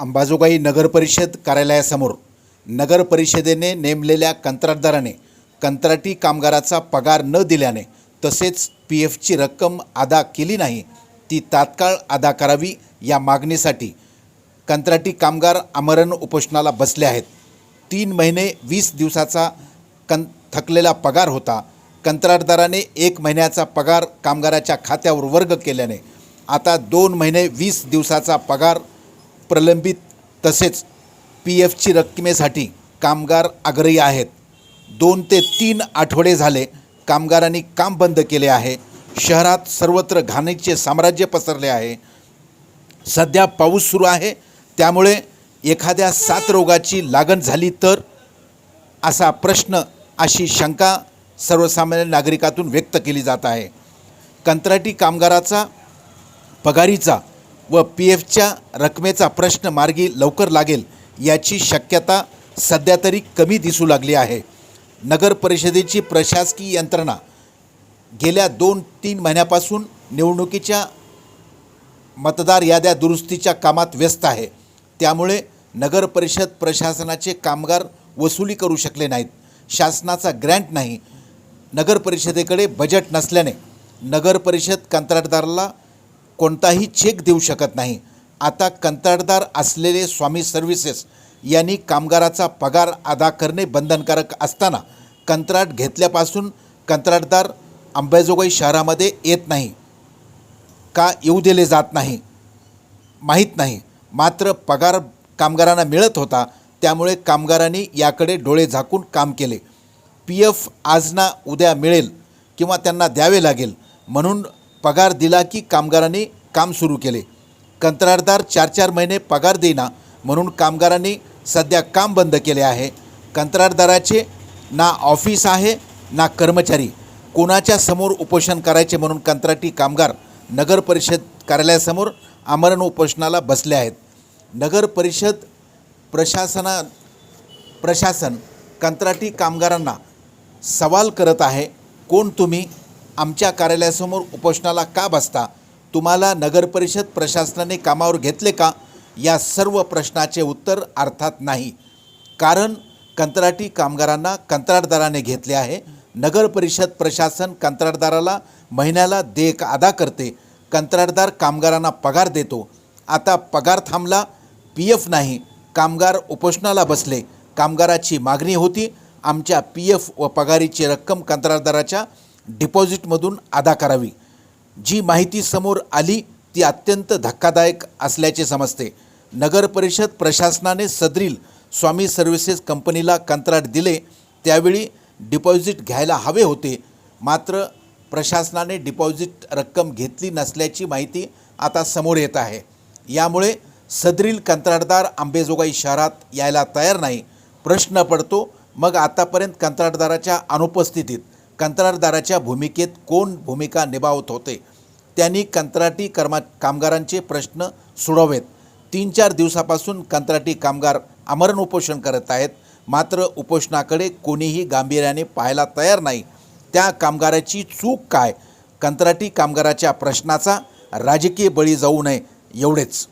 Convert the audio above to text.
अंबाजोगाई नगरपरिषद कार्यालयासमोर नगर परिषदेने नेमलेल्या कंत्राटदाराने कंत्राटी कामगाराचा पगार न दिल्याने तसेच पी एफची रक्कम अदा केली नाही ती तात्काळ अदा करावी या मागणीसाठी कंत्राटी कामगार आमरण उपोषणाला बसले आहेत. तीन महिने वीस दिवसाचा कं थकलेला पगार होता. कंत्राटदाराने एक महिन्याचा पगार कामगाराच्या खात्यावर वर्ग केल्याने आता दोन महिने वीस दिवसाचा पगार प्रलंबित तसेच पी एफची रक्कमेसाठी कामगार आग्रही आहेत. दोन ते तीन आठवडे झाले कामगारांनी काम बंद केले आहे. शहरात सर्वत्र घाणीचे साम्राज्य पसरले आहे. सध्या पाऊस सुरू आहे. त्यामुळे एखाद्या सात रोगाची लागण झाली तर? असा प्रश्न अशी शंका सर्वसामान्य नागरिकातून व्यक्त केली जात आहे. कंत्राटी कामगाराचा पगारीचा व पी एफच्या रकमेचा प्रश्न मार्गी लवकर लागेल याची शक्यता सध्या तरी कमी दिसू लागली आहे. नगर परिषदेची प्रशासकीय यंत्रणा गेल्या दोन तीन महिन्यापासून निवडणुकीच्या मतदार याद्या दुरुस्तीच्या कामात व्यस्त आहे. त्यामुळे नगर परिषद प्रशासनाचे कामगार वसुली करू शकले नाहीत. शासनाचा ग्रँट नाही. नगर परिषदेकडे बजेट नसल्याने नगर परिषद कंत्राटदाराला कोणताही चेक देऊ शकत नाही. आता कंत्राटदार असलेले स्वामी सर्व्हिसेस यांनी कामगाराचा पगार अदा करणे बंधनकारक असताना कंत्राट घेतल्यापासून कंत्राटदार अंबेजोगाई शहरामध्ये येत नाही. का येऊ दिले जात नाही? माहीत नाही. मात्र पगार कामगारांना मिळत होता त्यामुळे कामगारांनी याकडे डोळे झाकून काम केले. पी एफ आज ना उद्या मिळेल किंवा त्यांना द्यावे लागेल म्हणून पगार दिला की कामगारांनी काम सुरू केले. कंत्राटदार चार चार महिने पगार देईना म्हणून कामगारांनी सध्या काम बंद केले आहे. कंत्राटदाराचे ना ऑफिस आहे ना कर्मचारी. कोणाच्या समोर उपोषण करायचे म्हणून कंत्राटी कामगार नगर परिषद कार्यालयासमोर आमरण उपोषणाला बसले आहेत. नगर परिषद प्रशासना प्रशासन कंत्राटी कामगारांना सवाल करत आहे कोण तुम्ही? आमच्या कार्यालयासमोर उपोषणाला का बसता? तुम्हाला नगरपरिषद प्रशासनाने कामावर घेतले का? या सर्व प्रश्नाचे उत्तर अर्थात नाही. कारण कंत्राटी कामगारांना कंत्राटदाराने घेतले आहे. नगरपरिषद प्रशासन कंत्राटदाराला महिन्याला देयक अदा करते. कंत्राटदार कामगारांना पगार देतो. आता पगार थांबला पी एफ नाही. कामगार उपोषणाला बसले. कामगाराची मागणी होती. आमच्या पी एफ व पगारीची रक्कम कंत्राटदाराच्या डिपॉझिटमधून अदा करावी. जी माहिती समोर आली ती अत्यंत धक्कादायक असल्याचे समजते. नगर परिषद प्रशासनाने सदरील स्वामी सर्व्हिसेस कंपनीला कंत्राट दिले त्यावेळी डिपॉझिट घ्यायला हवे होते. मात्र प्रशासनाने डिपॉझिट रक्कम घेतली नसल्याची माहिती आता समोर येत आहे. यामुळे सदरील कंत्राटदार आंबेजोगाई शहरात यायला तयार नाही. प्रश्न पडतो मग आतापर्यंत कंत्राटदाराच्या अनुपस्थितीत. कंत्राटदाराच्या भूमिकेत कोण भूमिका निभावत होते? त्यांनी कंत्राटी कर्मा कामगारांचे प्रश्न सोडवेत. तीन चार दिवसापासून कंत्राटी कामगार आमरण उपोषण करत आहेत. मात्र उपोषणाकडे कोणीही गांभीर्याने पाहायला तयार नाही. त्या कामगाराची चूक काय? कंत्राटी कामगाराच्या प्रश्नाचा राजकीय बळी जाऊ नये एवढेच.